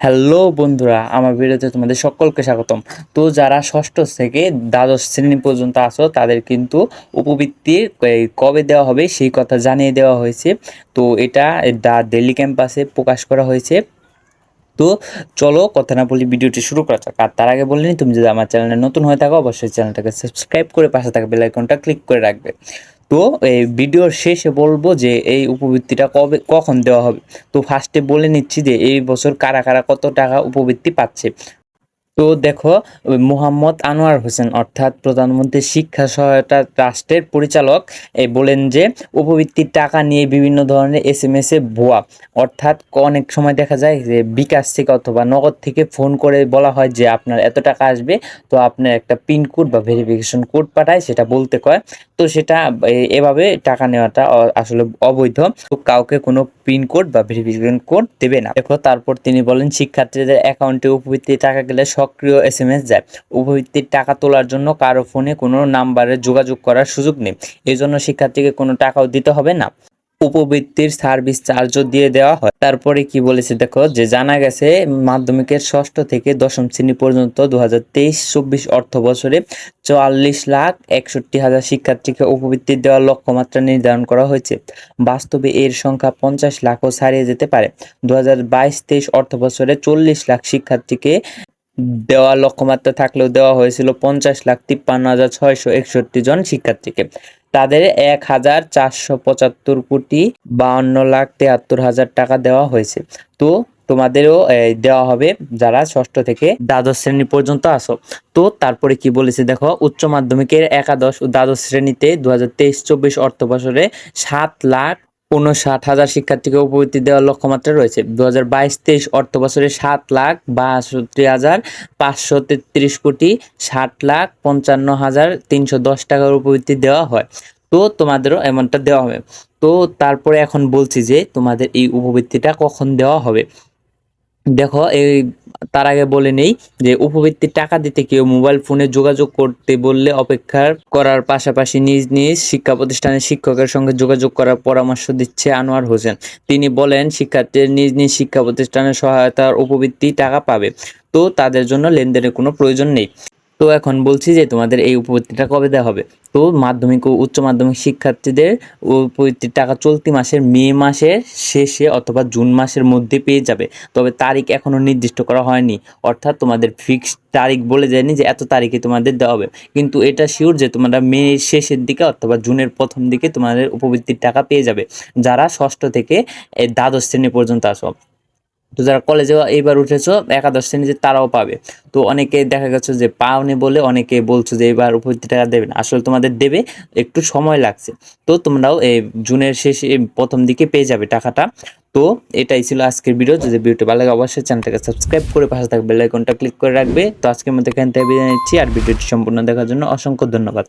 Hello বন্ধুরা, আমার ভিডিওতে তোমাদের সকলকে স্বাগতম। তো যারা ষষ্ঠ থেকে দ্বাদশ শ্রেণি পর্যন্ত আসো তাদের কিন্তু উপবৃত্তির কবে দেওয়া হবে সেই কথা জানিয়ে দেওয়া হয়েছে। তো এটা দ্য দিল্লি ক্যাম্পাসে প্রকাশ করা হয়েছে। তো চলো কথা না বলি ভিডিওটি শুরু করা যাক। আর তার আগে বললেন তুমি যদি আমার চ্যানেলে নতুন হয়ে থাকো, অবশ্যই চ্যানেলটাকে সাবস্ক্রাইব করে পাশে থাকা বেল ক্লিক করে রাখবে। তো এই ভিডিওর শেষে বলব যে এই উপবৃত্তিটা কবে, কখন দেওয়া হবে? তো ফার্স্টে বলে নিচ্ছি যে এই বছর কারা কারা কত টাকা উপবৃত্তি পাচ্ছে। তো দেখো, মোহাম্মদ আনোয়ার হোসেন অর্থাৎ প্রধানমন্ত্রী শিক্ষা সহায়তা ট্রাস্টের পরিচালক বলেন যে, উপবৃত্তির টাকা নিয়ে বিভিন্ন ধরনের এস এম এস এ ভুয়া। অর্থাৎ অনেক সময় দেখা যায় যে, বিকাশ থেকে অথবা নগদ থেকে ফোন করে বলা হয় যে, আপনার এত টাকা আসবে। তো আপনার একটা পিন কোড বা ভেরিফিকেশন কোড পাঠায়, সেটা বলতে কয়। তো সেটা এভাবে টাকা নেওয়াটা আসলে অবৈধ। তো কাউকে কোনো পিন কোড বা ভেরিফিকেশন কোড দেবে না। দেখো, তারপর তিনি বলেন, শিক্ষার্থীদের অ্যাকাউন্টে উপবৃত্তি টাকা গেলে সক্রিয় এস এম এস যায়। উপবৃত্তির টাকা তোলার জন্য কারও ফোনে কোনো নাম্বারে যোগাযোগ করার সুযোগ নেই। এই জন্য শিক্ষার্থীকে কোনো টাকাও দিতে হবে না। উপবৃত্তির সার্ভিস চার্জও দিয়ে দেওয়া হয়। তারপরে কি বলেছে দেখো, যে জানা গেছে মাধ্যমিকের ষষ্ঠ থেকে দশম শ্রেণি পর্যন্ত দু হাজার অর্থ বছরে চুয়াল্লিশ লাখ একষট্টি হাজার শিক্ষার্থীকে উপবৃত্তি দেওয়ার লক্ষ্যমাত্রা নির্ধারণ করা হয়েছে। বাস্তবে এর সংখ্যা পঞ্চাশ লাখও ছাড়িয়ে যেতে পারে। দু হাজার বাইশ তেইশ অর্থ বছরে চল্লিশ লাখ শিক্ষার্থীকে দেওয়ার লক্ষ্যমাত্রা থাকলেও দেওয়া হয়েছিল পঞ্চাশ লাখ তিপ্পান্ন হাজার ছয়শো একষট্টি জন শিক্ষার্থীকে। তাদের এক হাজার চারশো পঁচাত্তর কোটি বাউন্ন লাখ তেহাত্তর হাজার টাকা দেওয়া হয়েছে। তো তোমাদেরও দেওয়া হবে যারা ষষ্ঠ থেকে দ্বাদশ শ্রেণি পর্যন্ত আসো তো তারপরে কি বলেছে দেখো, উচ্চ মাধ্যমিকের একাদশ ও দ্বাদশ শ্রেণীতে দু হাজার তেইশ চব্বিশ অর্থ বছরে সাত লাখ উনষাট হাজার শিক্ষার্থীকে উপবৃত্তি দেওয়ার লক্ষ্যমাত্রা রয়েছে। দু হাজার বাইশ তেইশ অর্থ বছরে সাত লাখ বাষট্টি হাজার পাঁচশো তেত্রিশ কোটি ষাট লাখ পঞ্চান্ন হাজার তিনশো দশ টাকার উপবৃত্তি দেওয়া হয়। তো তোমাদেরও এমনটা দেওয়া হবে। তো তারপরে এখন বলছি যে তোমাদের এই উপবৃত্তিটা কখন দেওয়া হবে? দেখো, এই তার আগে বলে নেই যে, উপবৃত্তি টাকা দিতে কেউ মোবাইল ফোনে যোগাযোগ করতে বললে অপেক্ষা করার পাশাপাশি নিজ নিজ শিক্ষা প্রতিষ্ঠানের শিক্ষকের সঙ্গে যোগাযোগ করার পরামর্শ দিচ্ছে আনোয়ার হোসেন। তিনি বলেন শিক্ষার্থীর নিজ নিজ শিক্ষা প্রতিষ্ঠানের সহায়তার উপবৃত্তি টাকা পাবে। তো তাদের জন্য লেনদেনের কোনো প্রয়োজন নেই। তো এখন বলছি যে তোমাদের এই উপবৃত্তিটা কবে দেওয়া হবে? তো মাধ্যমিক ও উচ্চ মাধ্যমিক শিক্ষার্থীদের উপবৃত্তির টাকা চলতি মাসের মে মাসের শেষে অথবা জুন মাসের মধ্যে পেয়ে যাবে। তবে তারিখ এখনও নির্দিষ্ট করা হয়নি। অর্থাৎ তোমাদের ফিক্সড তারিখ বলে যায়নি যে এত তারিখে তোমাদের দেওয়া হবে। কিন্তু এটা শিওর যে তোমরা মে শেষের দিকে অথবা জুনের প্রথম দিকে তোমাদের উপবৃত্তির টাকা পেয়ে যাবে। যারা ষষ্ঠ থেকে দ্বাদশ শ্রেণি পর্যন্ত আসো। তো যারা কলেজে এইবার উঠেছো, একাদশ শ্রেণীতে তারাও পাবে। তো অনেকে দেখা গেছে যে পাওনি বলে অনেকে বলছো যে এবার উপবৃত্তি টাকা দেবে না। আসলে তোমাদের দেবে, একটু সময় লাগছে। তো তোমরাও এই জুনের শেষে প্রথম দিকে পেয়ে যাবে টাকাটা। তো এটাই ছিল আজকের ভিডিও যদি ভিডিওটি ভালো লাগে, অবশ্যই চ্যানেলটাকে সাবস্ক্রাইব করে পাশে থাকবে আইকনটা ক্লিক করে রাখবে। তো আজকের মধ্যে এখান থেকে বিদায় নিচ্ছি, আর ভিডিওটি সম্পূর্ণ দেখার জন্য অসংখ্য ধন্যবাদ।